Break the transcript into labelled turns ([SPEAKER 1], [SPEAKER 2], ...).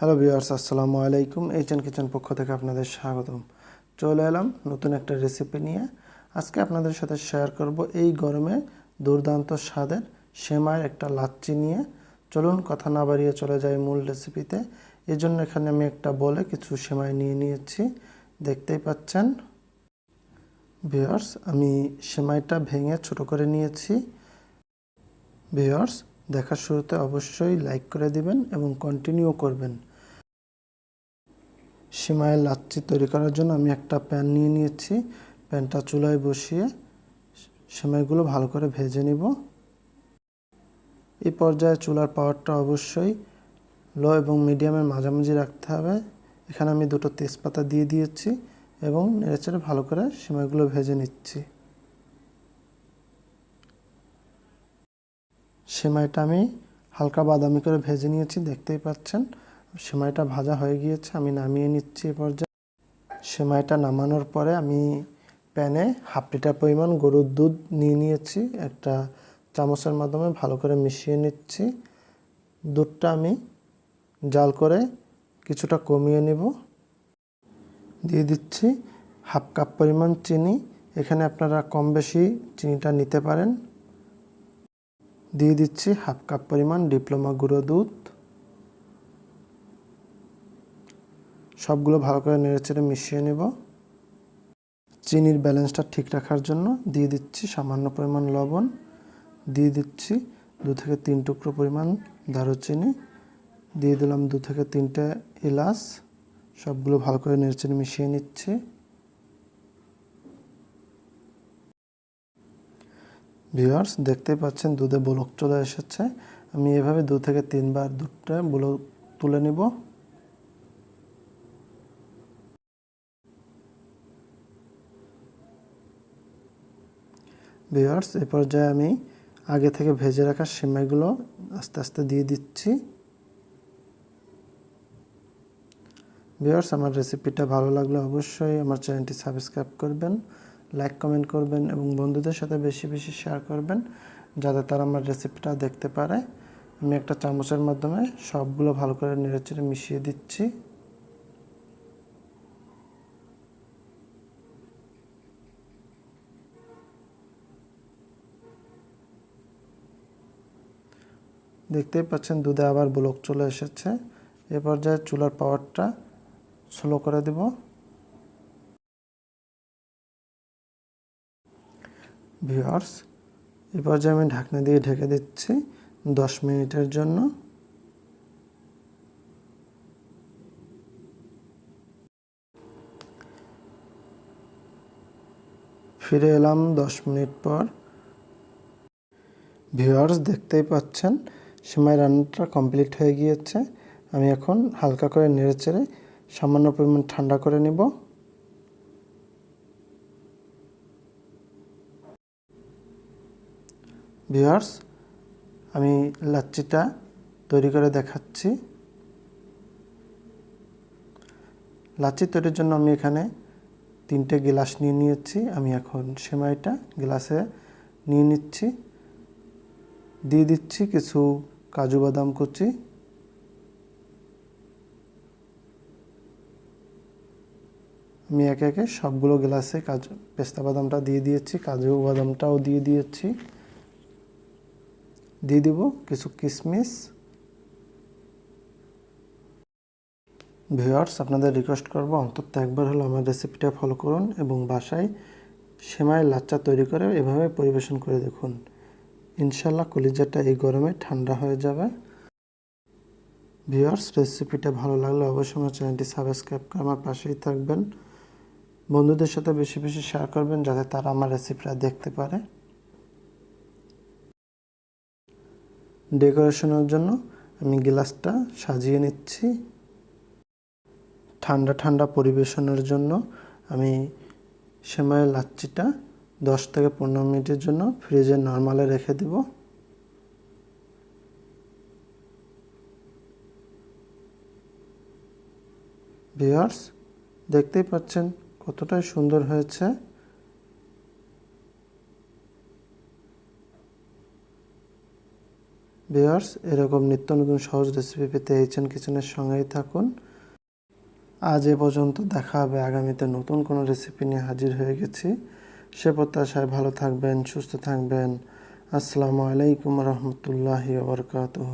[SPEAKER 1] Hello viewers আসসালামু আলাইকুম। HN kitchen পক্ষ থেকে আপনাদের স্বাগতম। চলে এলাম নতুন একটা রেসিপি নিয়ে। আজকে আপনাদের সাথে শেয়ার করব এই গরমে দুর্দান্ত স্বাদের সেমাইয়ের একটা লাচ্চি নিয়ে। চলুন কথা না বাড়িয়ে চলে যাই মূল রেসিপিতে এই জন্য এখানে আমি একটা বলে কিছু সেমাই নিয়ে নিয়েছি। দেখতেই পাচ্ছেন। ভিউয়ার্স আমি সেমাইটা ভেঙে ছোট করে নিয়েছি। ভিউয়ার্স দেখার শুরুতে অবশ্যই লাইক করে দিবেন এবং কন্টিনিউ করবেন। সিমাইয়ের লাচ্ছি তৈরি করার জন্য আমি একটা প্যান নিয়ে নিয়েছি। প্যানটা চুলায় বসিয়ে সেমাইগুলো ভালো করে ভেজে নিব। এই পর্যায়ে চুলার পাওয়ারটা অবশ্যই লো এবং মিডিয়ামের মাঝামাঝি রাখতে হবে। এখানে আমি দুটো তেজপাতা দিয়ে দিয়েছি এবং নেড়েচেড়ে ভালো করে সিমাইগুলো ভেজে নিচ্ছি। সেমাইটা আমি হালকা বাদামি করে ভেজে নিয়েছি, দেখতেই পাচ্ছেন। সেমাইটা ভাজা হয়ে গিয়েছে, আমি নামিয়ে নিচ্ছি এ পর্যায়ে। সেমাইটা নামানোর পরে আমি প্যানে হাফ লিটার পরিমাণ গরুর দুধ নিয়ে নিয়েছি, একটা চামচের মাধ্যমে ভালো করে মিশিয়ে নিচ্ছি। দুধটা আমি জাল করে কিছুটা কমিয়ে নেব। দিয়ে দিচ্ছি হাফ কাপ পরিমাণ চিনি, এখানে আপনারা কম বেশি চিনিটা নিতে পারেন। দিয়ে দিচ্ছি হাফ কাপ পরিমাণ ডিপ্লোমা গুঁড়ো দুধ। সবগুলো ভালো করে নেড়েচেড়ে মিশিয়ে নেব। চিনির ব্যালেন্সটা ঠিক রাখার জন্য দিয়ে দিচ্ছি সামান্য পরিমাণ লবণ। দিয়ে দিচ্ছি দু থেকে তিন টুকরো পরিমাণ দারুচিনি। দিয়ে দিলাম দু থেকে তিনটে এলাচ। সবগুলো ভালো করে নেড়েচেড়ে মিশিয়ে নিচ্ছি। ভিউয়ার্স, দেখতেই পাচ্ছেন দুধে বলক চলে এসেছে। আমি এভাবে দু থেকে তিনবার দুধটা বলক তুলে নিব। ভিউয়ার্স এ পর্যায়ে আমি আগে থেকে ভেজে রাখা সিমাইগুলো আস্তে আস্তে দিয়ে দিচ্ছি। ভিউয়ার্স আমার রেসিপিটা ভালো লাগলে অবশ্যই আমার চ্যানেলটি সাবস্ক্রাইব করবেন লাইক কমেন্ট করবেন এবং বন্ধুদের সাথে বেশি বেশি শেয়ার করবেন, যাতে তারা আমার রেসিপিটা দেখতে পারে। আমি একটা চামচের মাধ্যমে সবগুলো ভালো করে নেড়েচেড়ে মিশিয়ে দিচ্ছি। দেখতেই পাচ্ছেন দুধে আবার ব্লক চলে এসেছে। এ পর্যায়ে চুলার পাওয়ারটা স্লো করে দেব। ভিউয়ার্স এ পর্যায়ে আমি ঢাকনা দিয়ে ঢেকে দিচ্ছি দশ মিনিটের জন্য। ফিরে এলাম দশ মিনিট পর। ভিউয়ার্স দেখতেই পাচ্ছেন সেমাই রান্নাটা কমপ্লিট হয়ে গিয়েছে। আমি এখন হালকা করে নেড়ে চেড়ে সামান্য পরিমাণ ঠান্ডা করে নিব। ভিউয়ার্স, আমি লাচ্চিটা তৈরি করে দেখাচ্ছি। লাচ্ছি তৈরির জন্য আমি এখানে তিনটে গ্লাস নিয়ে নিয়েছি। আমি এখন সেমাইটা গ্লাসে নিয়ে নিচ্ছি। দিয়ে দিচ্ছি কিছু কাজু বাদাম কুচি। আমি একে একে সবগুলো গ্লাসে কাজু, পেস্তা বাদামটা দিয়ে দিয়েছি, কাজু বাদামটাও দিয়ে দিয়েছি। দিয়ে দিব কিছু কিশমিশ ভিউয়ার্স, আপনাদের রিকোয়েস্ট করব অন্তত একবার হলো আমার রেসিপিটা ফলো করুন এবং বাসায় সেমাই লাচ্চা তৈরি করে এভাবে পরিবেশন করে দেখুন। ইনশাল্লাহ কলিজাটা এই গরমে ঠান্ডা হয়ে যাবে। ভিউয়ার্স রেসিপিটা ভালো লাগলে অবশ্যই আমার চ্যানেলটি সাবস্ক্রাইব করে আমার পাশেই থাকবেন। বন্ধুদের সাথে বেশি বেশি শেয়ার করবেন যাতে তারা আমার রেসিপিটা দেখতে পারে। ডেকোরেশনের জন্য আমি গ্লাসটা সাজিয়ে নিচ্ছি। ঠান্ডা ঠান্ডা পরিবেশনের জন্য আমি সেমাইয়ের লাচ্চিটা দশ থেকে পনেরো মিনিটের জন্য ফ্রিজে নর্মালে রেখে দেব। ভিওয়ার্স দেখতেই পাচ্ছেন কতটাই সুন্দর হয়েছে। ভিওয়ার্স এরকম নিত্য নতুন সহজ রেসিপি পেতে এইচএন কিচেনের সঙ্গেই থাকুন। আজ এ পর্যন্ত দেখা হবে আগামীতে নতুন কোনো রেসিপি নিয়ে হাজির হয়ে গেছি। সে প্রত্যাশায় ভালো থাকবেন সুস্থ থাকবেন। আসসালামু আলাইকুম রহমতুল্লাহি ওবরকাতহ